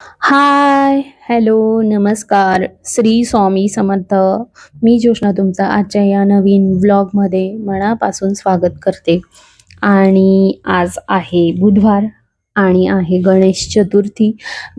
हाय, hello, नमस्कार. श्री स्वामी समर्थ. मी ज्योष्णा तुमचं आजच्या या नवीन व्लॉगमध्ये मनापासून स्वागत करते. आणि आज आहे बुधवार आणि आहे गणेश चतुर्थी.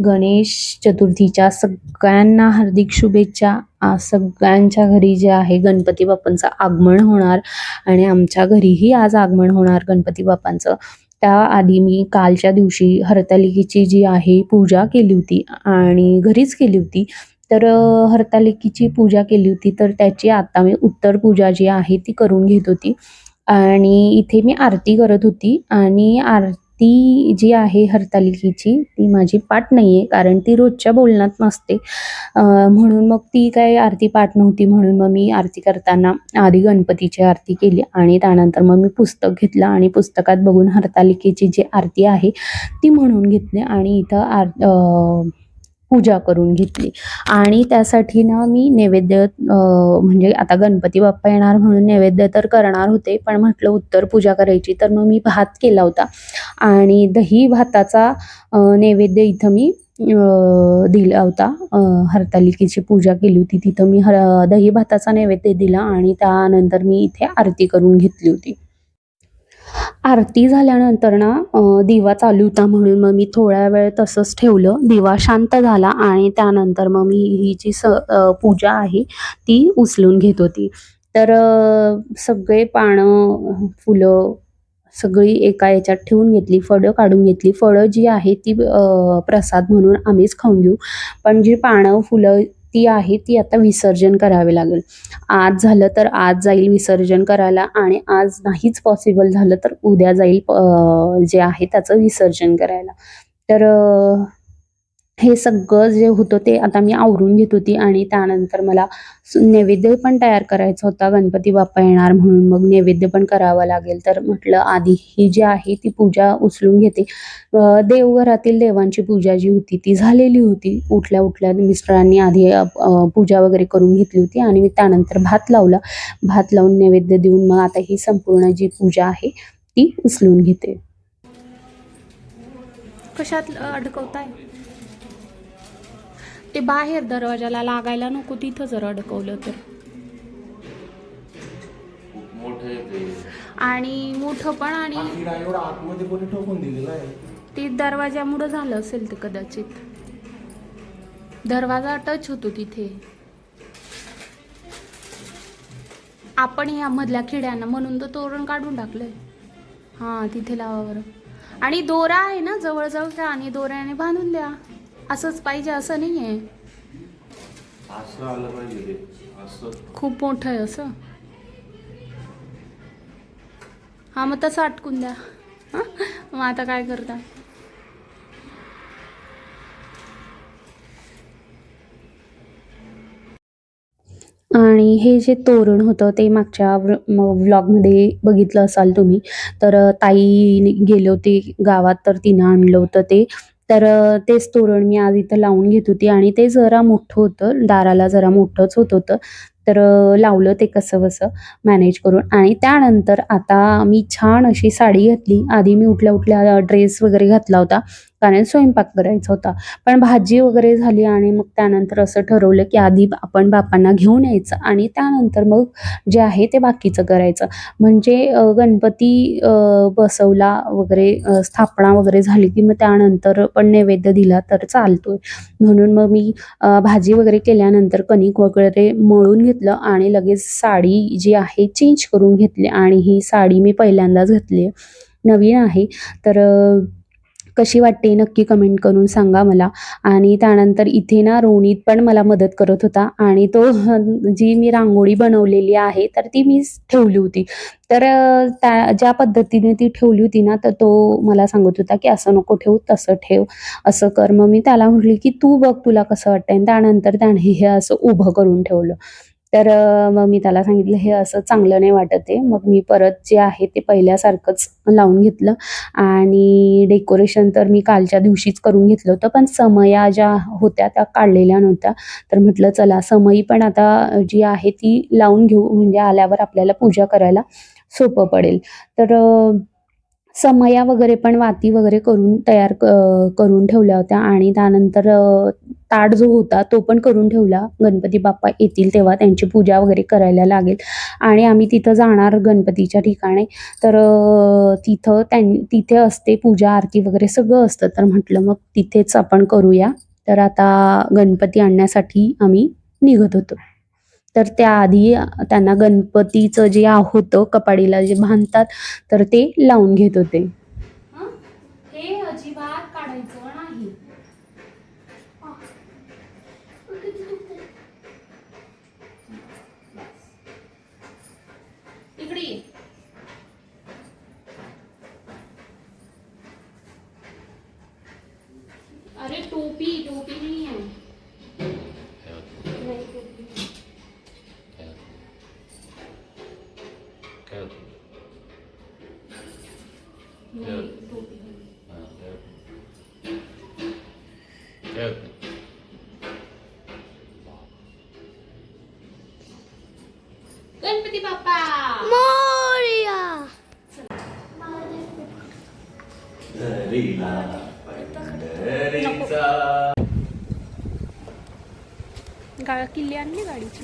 गणेश चतुर्थीच्या सगळ्यांना हार्दिक शुभेच्छा. सगळ्यांच्या घरी जे आहे गणपती बाप्पांचं आगमन होणार आणि आमच्या घरीही आज आगमन होणार गणपती बाप्पांचं. त्याआधी मी कालच्या दिवशी हरतालिकेची जी आहे पूजा केली होती आणि घरीच केली होती. तर हरतालिकेची पूजा केली होती तर त्याची आता मी उत्तर पूजा जी आहे ती करून घेत होती. आणि इथे मी आरती करत होती आणि आर ती जी आहे हरतालिकेची ती माझी पाठ नाही आहे कारण ती रोजच्या बोलण्यात नसते. म्हणून मग ती काय आरती पाठ नव्हती म्हणून मग मी आरती करताना आधी गणपतीची आरती केली आणि त्यानंतर मग मी पुस्तक घेतलं आणि पुस्तकात बघून हरतालिकेची जी आरती आहे ती म्हणून घेतली आणि इथं आर पूजा करून घेतली आणि त्यासाठी ना मी नैवेद्य म्हणजे आता गणपती बाप्पा येणार म्हणून नैवेद्य तर करणार होते पण म्हटलं उत्तर पूजा करायची तर मग मी भात केला होता आणि दही भाताचा नैवेद्य इथं मी दिला होता. हरतालिकेची पूजा केली होती तिथं मी हर दही भाताचा नैवेद्य दिला आणि त्यानंतर मी इथे आरती करून घेतली होती. आरती झाल्यानंतर ना दिवा चालू होता म्हणून मग मी थोड्या वेळ तसंच ठेवलं. दिवा शांत झाला आणि त्यानंतर मग मी ही जी स पूजा आहे ती उचलून घेत होती. तर सगळे पानं, फुलं सगळी एका याच्यात ठेवून घेतली. फळं काढून घेतली. फळं जी आहे ती प्रसाद म्हणून आम्हीच खाऊन घेऊ. पण जी पानं, फुलं ती आहे ती आता विसर्जन करावे लागेल. आज झालं तर आज जाईल विसर्जन करायला आणि आज नाहीच पॉसिबल झालं तर उद्या जाईल जे आहे त्याचं विसर्जन करायला. तर हे सगळं जे होतं ते आता मी आवरून घेत होती आणि त्यानंतर मला नैवेद्य पण तयार करायचा होता. गणपती बाप्पा येणार म्हणून मग नैवेद्य पण करावा लागेल. तर म्हटलं आधी ही जी आहे ती पूजा उचलून घेते. देवघरातील देवांची पूजा जी होती ती झालेली होती. उठल्या-उठल्या मिस्टरांनी आधी पूजा वगैरे करून घेतली होती आणि मी त्यानंतर भात लावला. भात लावून नैवेद्य देऊन मग आता ही संपूर्ण जी पूजा आहे ती उचलून घेते. कशात अडकवताय ते बाहेर दरवाजाला लागायला नको तिथं जर अडकवलं तर. खूप मोठं आहे ते. आणि मोठं पण आणि हिरा एवढा आतमध्ये कोणी ठोकून दिलेला आहे? ते दरवाजामुळं झालं असेल ते कदाचित. दरवाजा टच होतो तिथे. आपण या मधल्या खिड्यांना म्हणून तर तोरण काढून टाकलंय. हां तिथे लावा बरं. आणि दोरा आहे ना जवळजवळ का आणि दोऱ्याने बांधून द्या. असंच पाहिजे असं नाही आहे असं आलं पाहिजे ते असं खूप मोठं आहे असं हा मग तसं अटकून द्या हं? मग आता काय करता आणि हे जे तोरण होतं ते मागच्या व्ल व्लॉगमध्ये बघितलं असाल तुम्ही. तर ताई गेले होते गावात तर तिनं आणलं होतं ते. तर तेच तोरण मी आज इथं लावून घेत होती आणि ते जरा मोठं होतं. दाराला जरा मोठंच होत होतं. तर लावलं ते कसं कसं मॅनेज करून आणि त्यानंतर आता मी छान अशी साडी घातली. आधी मी उठल्या-उठल्या ड्रेस वगैरे घातला होता कारण स्वयंपाक करायचा होता. पण भाजी वगैरे झाली आणि मग त्यानंतर असं ठरवलं की आधी आपण बापांना घेऊन यायचं आणि त्यानंतर मग जे आहे ते बाकीचं करायचं. म्हणजे गणपती बसवला वगैरे स्थापना वगैरे झाली की मग त्यानंतर पण नैवेद्य दिला तर चालतोय. म्हणून मग मी भाजी वगैरे केल्यानंतर कणिक वगैरे मळून घेतलं आणि लगेच साडी जी आहे चेंज करून घेतली आणि ही साडी मी पहिल्यांदाच घेतली आहे. नवीन आहे. तर कशी वाटते नक्की कमेंट करून सांगा मला. आणि त्यानंतर इथे ना रोणीत पण मला मदत करत होता आणि तो जी मी रांगोळी बनवलेली आहे तर ती मी ठेवली होती. तर त्या ज्या पद्धतीने ती ठेवली होती ना तर तो मला सांगत होता की "असं नको ठेवू, तसं ठेव, असं कर." मग मी त्याला म्हटली की "तू बघ तुला कसं वाटतंय." आणि त्यानंतर त्याने हे असं उभं करून ठेवलं. तर मग मी त्याला सांगितलं, "हे असं चांगलं नाही वाटत आहे." मग मी परत जे आहे ते पहिल्यासारखंच लावून घेतलं आणि डेकोरेशन तर मी कालच्या दिवशीच करून घेतलं होतं. पण समया ज्या होत्या त्या काढलेल्या नव्हत्या. तर म्हटलं चला समयी पण आता जी आहे ती लावून घेऊ म्हणजे आल्यावर आपल्याला पूजा करायला सोपं पडेल. तर समया वगैरे पण वाती वगैरे करून तयार क- करून ठेवल्या होत्या आणि त्यानंतर ताट जो होता तो पण करून ठेवला. गणपती बाप्पा येतील तेव्हा त्यांची पूजा वगैरे करायला लागेल. आणि आम्ही तिथं जाणार गणपतीच्या ठिकाणी. तर तिथं त्यां तिथे असते पूजा आरती वगैरे सगळं असतं. तर म्हटलं मग तिथेच आपण करूया. तर आता गणपती आणण्यासाठी आम्ही निघत होतो. तर त्याआधी त्यांना गणपतीचं जे होतं कपाडीला जे बांधतात तर ते लावून घेत होते. हे? अजिबात काढायचं नाही. अरे टोपी टोपी नाही आहे नाही टोपी नाही टोपी नाही. गणपती बाप्पा गा किल्ली आणली गाडीची.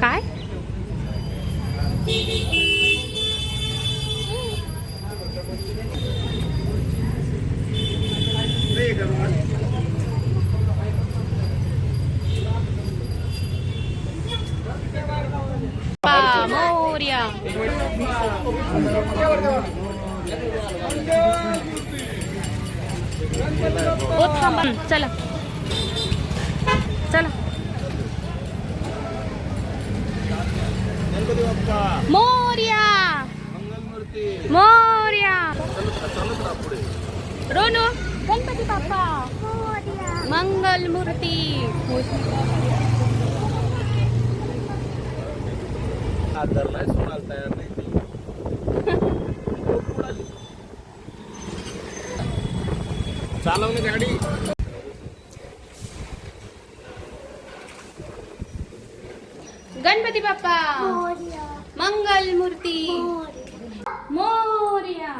काय मोर्या ओ थांबा चला. चला. मोर्या. मोर्या. रोनू. गणपती बाप्पा. मंगल मूर्ती सोडायला तयार नाही ती. चालव ना गाडी. गणपती बाप्पा. मंगल मूर्ती मोर्या.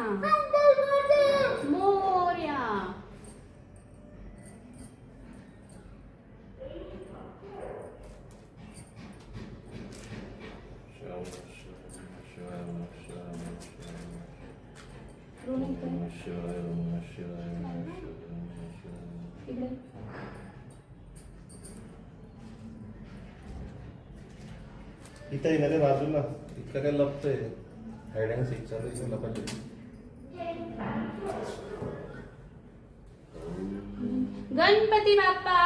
मोर्या इकडे इथं आहे ना रे बाजूला. इतकं काय लपतंय. हायड अँड सीक चालू आहे लपायचं गणपती बाप्पा!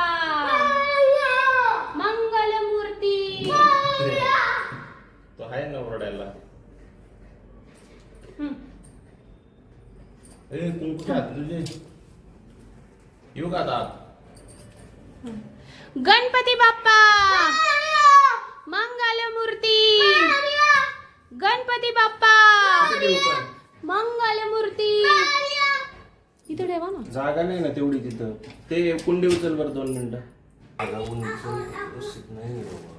मंगल मूर्ती तो आहे ना ओरडायला. ए तू कुठे आहात तुझे? येऊ का आता? गणपती बाप्पा! मूर्ती गणपती बाप्पा. मंगल मूर्ती इथं ठेवा ना. जागा नाही ना तेवढी तिथं. ते कुंडी उचल बरं दोन मिनिटं. जागा उंच व्यवस्थित नाही बाबा.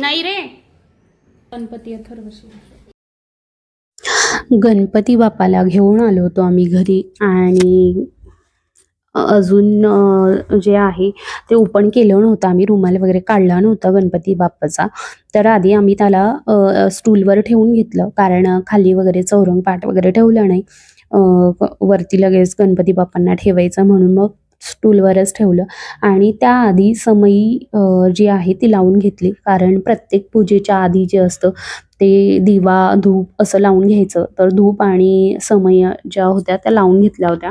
नाही रे. गणपती अथर्वशी. गणपती बाप्पाला घेऊन आलो होतो आम्ही घरी आणि अजून जे आहे ते ओपन केलं नव्हतं. आम्ही रुमाल वगैरे काढला नव्हता गणपती बाप्पाचा. तर आधी आम्ही त्याला स्टूलवर ठेवून घेतलं. कारण खाली वगैरे चौरंग पाट वगैरे ठेवलं नाही. वरती लगेच गणपती बाप्पांना ठेवायचं म्हणून मग स्टूलवरच ठेवलं. आणि त्याआधी समई जी आहे ती लावून घेतली. कारण प्रत्येक पूजेच्या आधी जे असतं ते दिवा धूप असं लावून घ्यायचं. तर धूप आणि समया ज्या होत्या त्या लावून घेतल्या होत्या.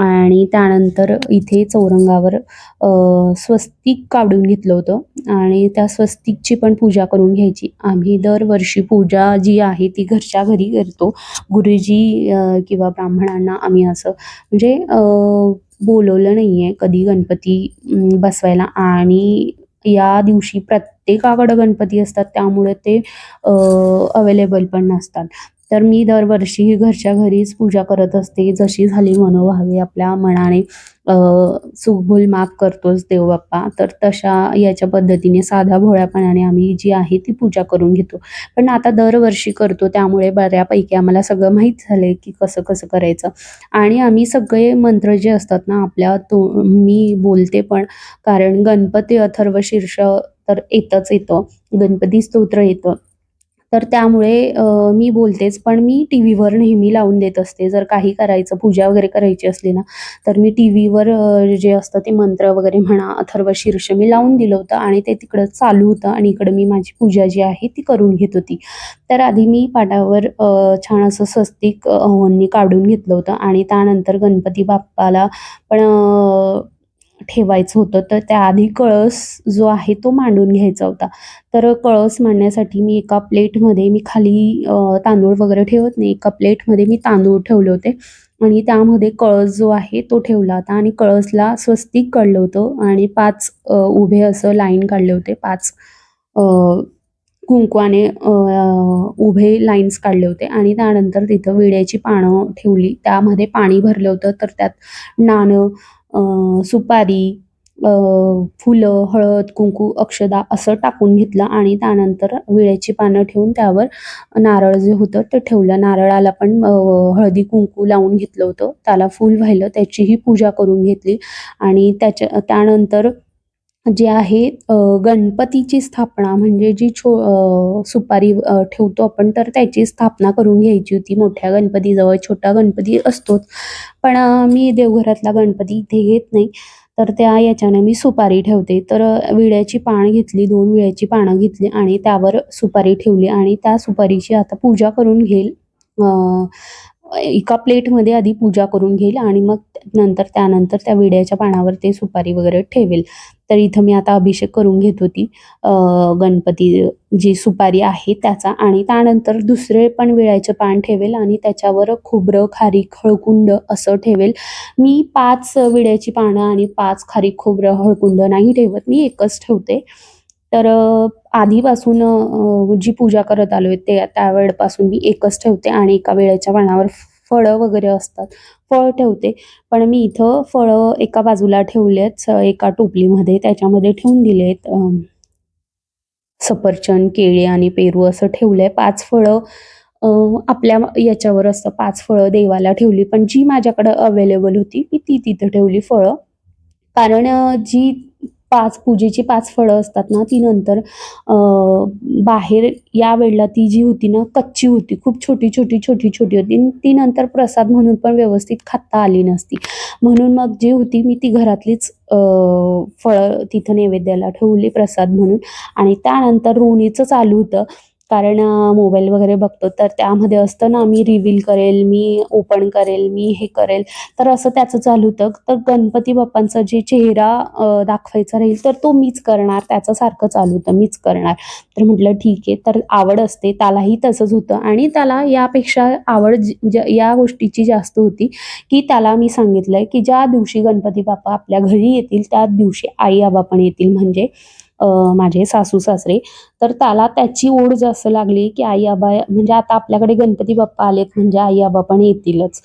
आणि त्यानंतर इथे चौरंगावर स्वस्तिक काढून घेतलं होतं. आणि त्या स्वस्तिकची पण पूजा करून घ्यायची. आम्ही दरवर्षी पूजा जी आहे ती घरच्या घरी करतो. गुरुजी किंवा ब्राह्मणांना आम्ही असं म्हणजे बोलवलं नाही आहे कधी गणपती बसवायला. आणि या दिवशी प्रत्येकाकडं गणपती असतात. त्यामुळे ते अवेलेबल पण नसतात. तर मी दरवर्षी घरच्या घरीच पूजा करत असते. जशी झाली मनोभावे आपल्या मनाने सुखभूल माफ करतोच देव बाप्पा. तर तशा याच्या पद्धतीने साध्या भोळ्यापणाने आम्ही जी आहे ती पूजा करून घेतो. पण आता दरवर्षी करतो त्यामुळे बऱ्यापैकी आम्हाला सगळं माहीत झालं आहे की कसं कसं करायचं. आणि आम्ही सगळे मंत्र जे असतात ना आपल्या तो मी बोलते पण कारण गणपती अथर्व शीर्ष तर येतच येतं. गणपती स्तोत्र येतं. तर त्यामुळे मी बोलतेच पण मी टी व्हीवर नेहमी लावून देत असते. जर काही करायचं पूजा वगैरे करायची असली ना तर मी टी व्हीवर जे असतं ते मंत्र वगैरे म्हणा अथर्व शीर्ष मी लावून दिलं होतं आणि ते तिकडं चालू होतं आणि इकडं मी माझी पूजा जी आहे ती करून घेत होती. तर आधी मी पाटावर छान असं स्वस्तिक अ, काढून घेतलं होतं आणि त्यानंतर गणपती बाप्पाला पण ठेवायचं होतं. तर त्याआधी कळस जो आहे तो मांडून घ्यायचा होता. तर कळस मांडण्यासाठी मी एका प्लेटमध्ये मी खाली तांदूळ वगैरे ठेवत नाही. एका प्लेटमध्ये मी तांदूळ ठेवले होते. आणि त्यामध्ये कळस जो आहे तो ठेवला होता. आणि कळसला स्वस्तिक काढलं होतं. आणि पाच उभे असं लाईन काढले होते. पाच कुंकवाने उभे लाईन्स काढले होते. आणि त्यानंतर तिथं विड्याची पानं ठेवली. त्यामध्ये पाणी भरलं होतं. तर त्यात नाणं सुपारी फुलं हळद कुंकू अक्षदा असं टाकून घेतलं आणि त्यानंतर विळ्याची पानं ठेवून त्यावर नारळ जे होतं ते ठेवलं. नारळाला पण हळदी कुंकू लावून घेतलं होतं. त्याला फूल वाहिलं त्याचीही पूजा करून घेतली आणि त्याच्या त्यानंतर जे आहे गणपतीची स्थापना म्हणजे जी छो सुपारी ठेवतो आपण तर त्याची स्थापना करून घ्यायची होती. मोठ्या गणपतीजवळ छोटा गणपती असतोच. पण मी देवघरातला गणपती इथे घेत नाही. तर त्या याच्याने मी सुपारी ठेवते. तर विळ्याची विड्याची घेतली दोन विड्याची पानं घेतली आणि त्यावर सुपारी ठेवली आणि त्या सुपारीची आता पूजा करून घेईल एका प्लेटमध्ये आधी पूजा करून घेईल आणि मग नंतर त्यानंतर त्या विड्याच्या पानावर ते सुपारी वगैरे ठेवेल. तर इथं मी आता अभिषेक करून घेत होती. गणपती जी सुपारी आहे त्याचा आणि त्यानंतर दुसरे पण विळ्याचं पान ठेवेल आणि त्याच्यावर खोबरं खारीक हळकुंड असं ठेवेल. मी पाच विड्याची पानं आणि पाच खारीक खोबरं हळकुंड नाही ठेवत. मी एकच ठेवते. तर आधीपासून जी पूजा करत आलो आहे ते त्यावेळेपासून मी एकच ठेवते आणि एका वेळेच्या पानावर फळं वगैरे असतात. फळ ठेवते. पण मी इथं फळं एका बाजूला ठेवले आहेत स- एका टोपलीमध्ये. त्याच्यामध्ये ठेवून दिले आहेत सफरचंद केळी आणि पेरू असं ठेवलं आहे पाच फळं आपल्या याच्यावर असतं. पाच फळं देवाला ठेवली. पण जी माझ्याकडं अवेलेबल होती मी ती तिथं ठेवली फळं. कारण जी पाच पूजेची पाच फळं असतात ना ती नंतर बाहेर या वेळेला ती जी होती ना कच्ची होती खूप छोटी छोटी छोटी छोटी होती. ती नंतर प्रसाद म्हणून पण व्यवस्थित खाता आली नसती. म्हणून मग जी होती मी ती घरातलीच फळं तिथं नैवेद्याला ठेवली प्रसाद म्हणून. आणि त्यानंतर रोणीचं चालू होतं. कारण मोबाईल वगैरे बघतो तर त्यामध्ये असतं ना मी रिव्हील करेल मी ओपन करेल मी हे करेल. तर असं त्याचं चालू होतं. तर गणपती बाप्पांचा जे चेहरा दाखवायचा राहील तर तो मीच करणार. त्याचं सारखं चालू होतं मीच करणार. तर म्हटलं ठीक आहे. तर आवड असते त्यालाही तसंच होतं. आणि त्याला यापेक्षा आवड या गोष्टीची जास्त होती की त्याला मी सांगितलंय की ज्या दिवशी गणपती बाप्पा आपल्या घरी येतील त्या दिवशी आई आबा पण येतील. म्हणजे माझे सासू सासरे तर त्याला त्याची ओढ जास्त लागली की आई आबा म्हणजे आता आपल्याकडे गणपती बाप्पा आलेत म्हणजे आई आबा पण येतीलच.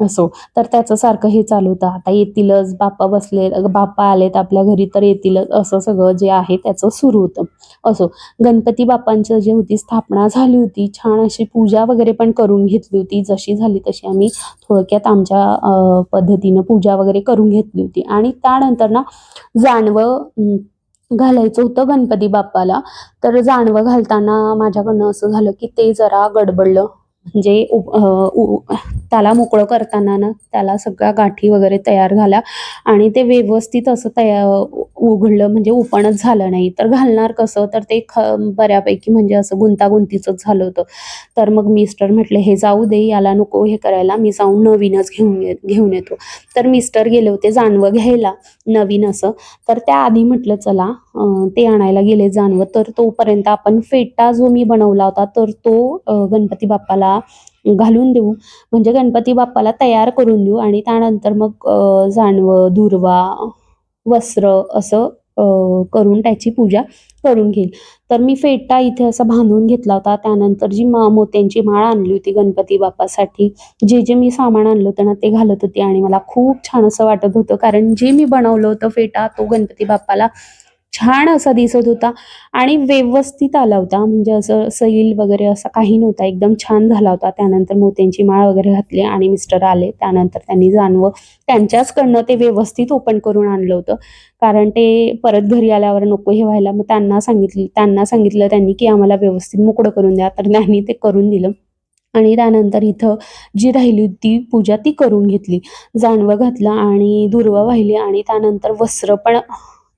असो. तर त्याचं सारखं हे चालू होतं. आता येतीलच बाप्पा बसले बाप्पा आलेत आपल्या घरी तर येतीलच असं सगळं जे आहे त्याचं सुरू होतं. असो. गणपती बाप्पांचं जे होती स्थापना झाली होती छान अशी पूजा वगैरे पण करून घेतली होती. जशी झाली तशी आम्ही थोडक्यात आमच्या पद्धतीनं पूजा वगैरे करून घेतली होती. आणि त्यानंतर ना जाणवं घालायचं होतं गणपती बाप्पाला. तर जाणवं घालताना माझ्याकडनं असं झालं की ते जरा गडबडलं. म्हणजे उ- उ- त्याला मोकळं करताना ना त्याला सगळ्या गाठी वगैरे तयार झाल्या आणि ते व्यवस्थित असं तया उघडलं म्हणजे उपणच झालं नाही. तर घालणार कसं? तर ते ख बऱ्यापैकी म्हणजे असं गुंतागुंतीचंच झालं होतं. तर मग मिस्टर म्हटले हे जाऊ दे याला नको हे करायला. मी जाऊन नवीनच घेऊन ये घेऊन येतो. तर मिस्टर गेले होते जानवं घ्यायला नवीन असं. तर त्याआधी म्हटलं चला ते आणायला गेले जानवं. तर तोपर्यंत आपण फेटा जो मी बनवला होता तर तो गणपती बाप्पाला घालून देऊ. म्हणजे गणपती बाप्पाला तयार करून देऊ आणि त्यानंतर मग अं, जानवं दुर्वा वस्त्र असं करून त्याची पूजा करून घेईल. तर मी फेटा इथे असा बांधून घेतला होता. त्यानंतर जी मा मोत्यांची माळ आणली होती गणपती बाप्पासाठी जे जे मी सामान आणलं होतं ना ते घालत होते आणि मला खूप छान असं वाटत होतं. कारण जे मी बनवलं होतं फेटा तो गणपती बाप्पाला छान असा दिसत होता आणि व्यवस्थित आला होता. म्हणजे असं सैल वगैरे असा काही नव्हता. एकदम छान झाला होता. त्यानंतर मोत्यांची माळ वगैरे घातली आणि मिस्टर आले. त्यानंतर त्यांनी जाणवं त्यांच्याचकडनं ते व्यवस्थित ओपन करून आणलं होतं. कारण ते परत घरी आल्यावर नको हे व्हायला. मग त्यांना सांगितलं त्यांना सांगितलं त्यांनी की आम्हाला व्यवस्थित मोकळं करून द्या. तर त्यांनी ते करून दिलं. आणि त्यानंतर इथं जी राहिली होती पूजा ती करून घेतली. जानवं घातलं आणि दुर्वा वाहिली आणि त्यानंतर वस्त्र पण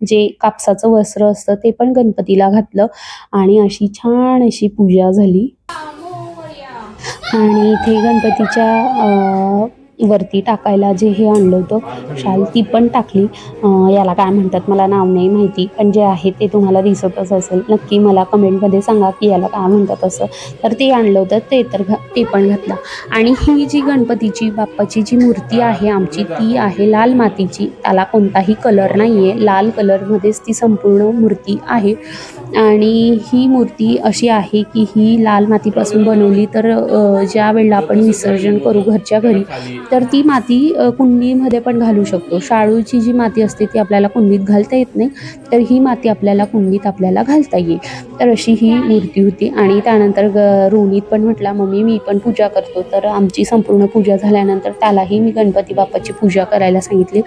जे कापसाचं वस्त्र असतं ते पण गणपतीला घातलं आणि अशी छान अशी पूजा झाली. आणि इथे गणपतीच्या वरती टाकायला जे हे आणलं होतं शाल ती पण टाकली. याला काय म्हणतात मला नाव नाही माहिती पण जे आहे ते तुम्हाला दिसतच असेल. नक्की मला कमेंटमध्ये सांगा की याला काय म्हणतात असं. तर ते आणलं होतं ते तर घ ते पण घातलं. आणि ही जी गणपतीची बाप्पाची जी मूर्ती आहे आमची ती आहे लाल मातीची. त्याला कोणताही कलर नाही आहे लाल कलरमध्येच ती संपूर्ण मूर्ती आहे. आणि ही मूर्ती अशी आहे की ही लाल मातीपासून बनवली तर ज्या वेळेला आपण विसर्जन करू घरच्या घरी तर ती माती कुंडीमध्ये पण घालू शकतो. शाळूची जी माती असते ती आपल्याला कुंडीत घालता येत नाही तर ही माती आपल्याला कुंडीत आपल्याला घालता येईल. तर अशी ही मूर्ती होती आणि त्यानंतर ग रोनीत पण म्हटला मम्मी मी पण पूजा करतो. तर आमची संपूर्ण पूजा झाल्यानंतर त्यालाही मी गणपती बाप्पाची पूजा करायला सांगितली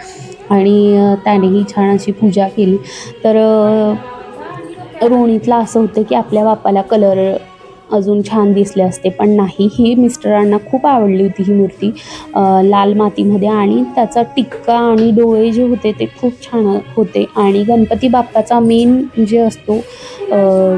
आणि त्यानेही छान अशी पूजा केली. तर अ, असं होतं की आपल्या बाप्पाला कलर अजून छान दिसले असते पण नाही. ही मिस्टरांना खूप आवडली होती ही मूर्ती लाल मातीमध्ये आणि त्याचा टिक्का आणि डोळे जे होते ते खूप छान होते. आणि गणपती बाप्पाचा मेन जे असतो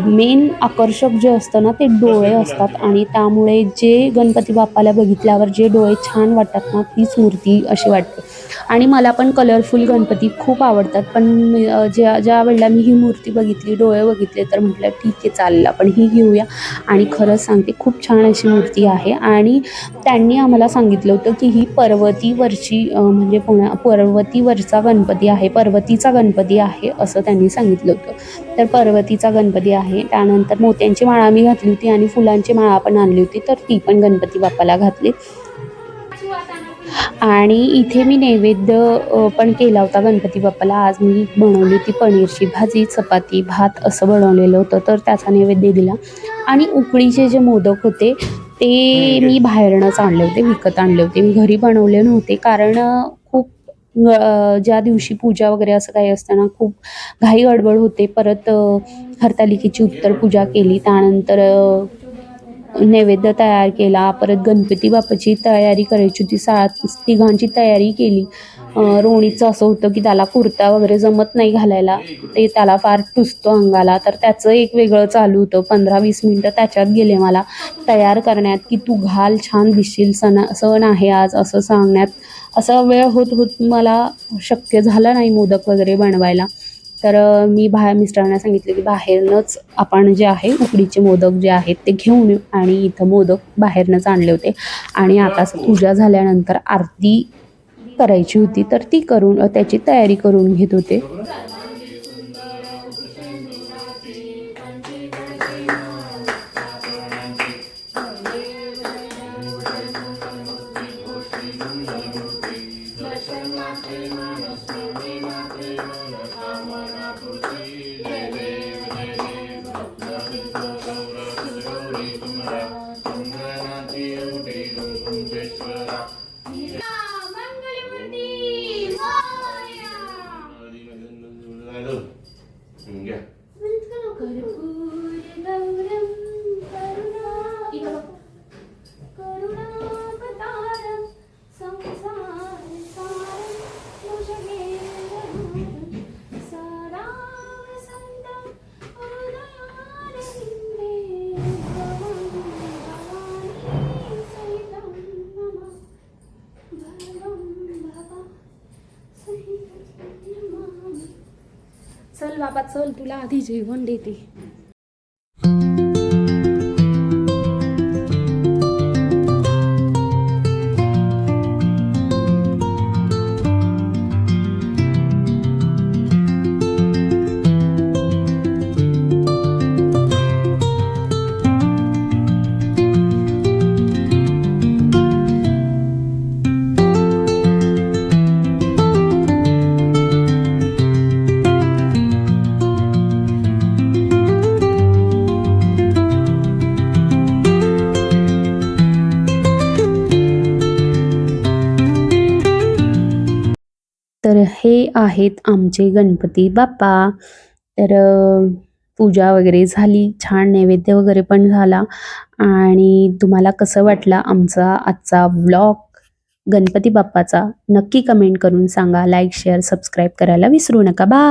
मेन आकर्षक जे असतं ना ते डोळे असतात. आणि त्यामुळे जे गणपती बाप्पाला बघितल्यावर जे डोळे छान वाटतात ना तीच मूर्ती अशी वाटते. आणि मला पण कलरफुल गणपती खूप आवडतात पण ज्या ज्या वेळेला मी ही मूर्ती बघितली डोळे बघितले तर म्हटलं ठीक आहे चालेल आपण ही घेऊया. आणि आणि खरंच सांगते खूप छान अशी मूर्ती आहे. आणि त्यांनी आम्हाला सांगितलं होतं की ही पर्वतीवरची म्हणजे पुण्या पर्वतीवरचा गणपती आहे पर्वतीचा गणपती आहे असं त्यांनी सांगितलं होतं. तर पर्वतीचा गणपती आहे. त्यानंतर मोत्यांची माळा मी घातली होती आणि फुलांची माळा पण आणली होती तर ती पण गणपती बाप्पाला घातली. आणि इथे मी नैवेद्य पण केला होता गणपती बाप्पाला. आज मी बनवली होती पनीरची भाजी चपाती भात असं बनवलेलं होतं तर त्याचा नैवेद्य दिला. आणि उकडीचे जे मोदक होते ते मी बाहेरनंच आणले होते विकत आणले होते. मी घरी बनवले नव्हते कारण खूप ज्या दिवशी पूजा वगैरे असं काही असताना खूप घाई गडबड होते. परत हरतालिकेची उत्तर पूजा केली. त्यानंतर नैवेद्य तयार केला. परत गणपती बाप्पाची तयारी करायची होती. सात तिघांची तयारी केली. रोणीचं असं होतं की त्याला कुर्ता वगैरे जमत नाही घालायला. ते त्याला फार टुसतो अंगाला. तर त्याचं एक वेगळं चालू होतं. पंधरा वीस मिनटं त्याच्यात गेले मला. तयार करण्यात की तू घाल छान दिसशील सण सण आहे आज असं सांगण्यात. असा वेळ होत होत मला शक्य झालं नाही मोदक वगैरे बनवायला. तर मी बा मिस्टरांना सांगितलं की बाहेरनंच आपण जे आहे उकडीचे मोदक जे आहेत ते घेऊन येऊ. आणि इथं मोदक बाहेरनंच आणले होते. आणि आता पूजा झाल्यानंतर आरती करायची होती. तर ती करून त्याची तयारी करून घेत होते. चल चल तुला आधी जेवण देते. हे आहेत आमचे गणपती बाप्पा. तर पूजा वगैरे झाली छान नैवेद्य वगैरे पण झाला. आणि तुम्हाला कसं वाटला आमचा आजचा व्लॉग गणपती बाप्पाचा नक्की कमेंट करून सांगा. लाईक शेअर सबस्क्राईब करायला विसरू नका. बा